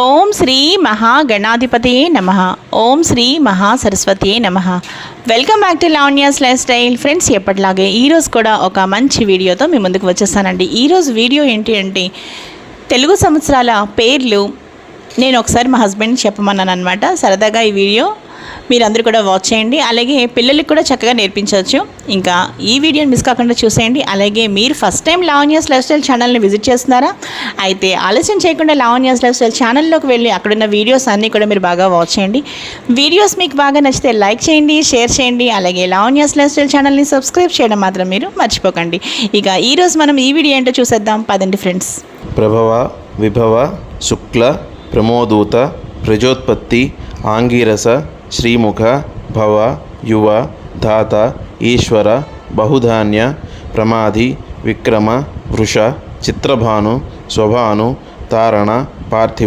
ఓం శ్రీ మహాగణాధిపతియే నమ. ఓం శ్రీ మహాసరస్వతియే నమ. Welcome back to Lavanya's lifestyle friends ఎప్పటిలాగే ఈరోజు కూడా ఒక మంచి వీడియోతో మీ ముందుకు వచ్చేస్తానండి ఈరోజు వీడియో ఏంటి అంటే తెలుగు సంవత్సరాల పేర్లు నేను ఒకసారి మా హస్బెండ్ చెప్పమన్నాను అనమాట సరదాగా ఈ వీడియో మీరందరూ కూడా వాచ్ చేయండి. అలాగే పిల్లలకి కూడా చక్కగా నేర్పించవచ్చు. ఇంకా ఈ వీడియోని మిస్ కాకుండా చూసేయండి. అలాగే మీరు first time Lavanya's lifestyle ఛానల్ని విజిట్ చేస్తున్నారా? అయితే ఆలస్యం చేయకుండా లావణ్యాస్ లైఫ్ స్టైల్ ఛానల్లోకి వెళ్ళి అక్కడున్న వీడియోస్ అన్నీ కూడా మీరు బాగా వాచ్ చేయండి. వీడియోస్ మీకు బాగా నచ్చితే లైక్ చేయండి షేర్ చేయండి. అలాగే లావణ్యాస్ లైఫ్ స్టైల్ ఛానల్ని సబ్స్క్రైబ్ చేయడం మాత్రం మీరు మర్చిపోకండి. ఇక ఈరోజు మనం ఈ వీడియో ఏంటో చూసేద్దాం. పదండి ఫ్రెండ్స్ ప్రభవ విభవ శుక్ల ప్రమోదూత ప్రజోత్పత్తి ఆంగీరస శ్రీముఖ భవ యువ ధాత ఈశ్వర బహుధాన్య ప్రమాధి విక్రమ వృష చిత్రభాను స్వభాను తారణ పార్థివ